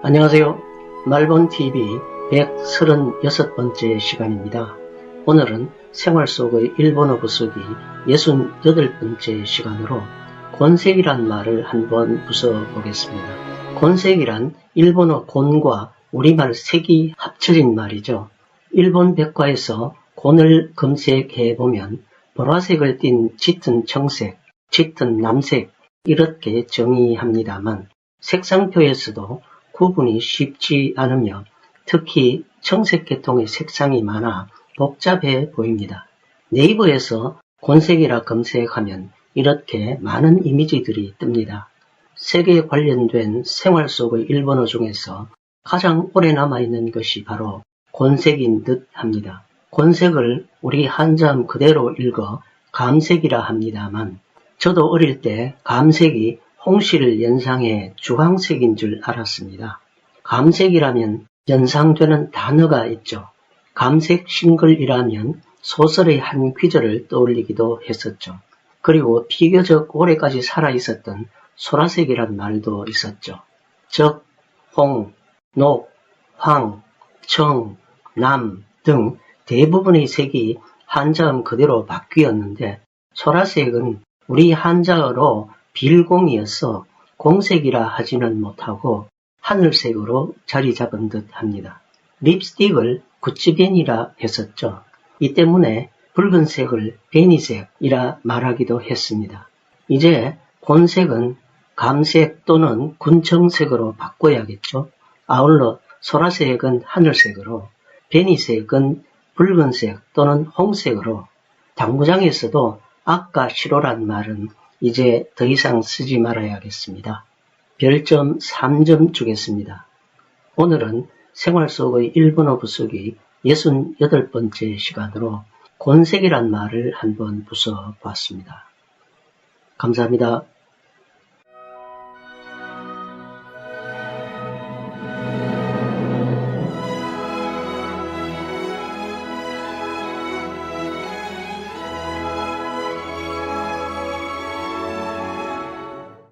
안녕하세요. 말본TV 136번째 시간입니다. 오늘은 생활 속의 일본어 부수기 68번째 시간으로 곤색이란 말을 한번 부숴보겠습니다. 곤색이란 일본어 곤과 우리말 색이 합쳐진 말이죠. 일본 백과에서 곤을 검색해보면 보라색을 띤 짙은 청색, 짙은 남색 이렇게 정의합니다만 색상표에서도 구분이 쉽지 않으며 특히 청색 계통의 색상이 많아 복잡해 보입니다. 네이버에서 곤색이라 검색하면 이렇게 많은 이미지들이 뜹니다. 색에 관련된 생활 속의 일본어 중에서 가장 오래 남아있는 것이 바로 곤색인 듯 합니다. 곤색을 우리 한자음 그대로 읽어 감색이라 합니다만 저도 어릴 때 감색이 홍시를 연상해 주황색인 줄 알았습니다. 감색이라면 연상되는 단어가 있죠. 감색 싱글이라면 소설의 한 귀절을 떠올리기도 했었죠. 그리고 비교적 오래까지 살아 있었던 소라색이란 말도 있었죠. 적, 홍, 녹, 황, 청, 남 등 대부분의 색이 한자음 그대로 바뀌었는데 소라색은 우리 한자어로 빌공이어서 공색이라 하지는 못하고 하늘색으로 자리 잡은 듯 합니다. 립스틱을 구찌벤이라 했었죠. 이 때문에 붉은색을 베니색이라 말하기도 했습니다. 이제 곤색은 감색 또는 군청색으로 바꿔야겠죠. 아울러 소라색은 하늘색으로, 베니색은 붉은색 또는 홍색으로, 당구장에서도 아까 시로란 말은 이제 더 이상 쓰지 말아야겠습니다. 별점 3점 주겠습니다. 오늘은 생활 속의 일본어 부수기 68번째 시간으로 곤색이란 말을 한번 부숴 보았습니다. 감사합니다.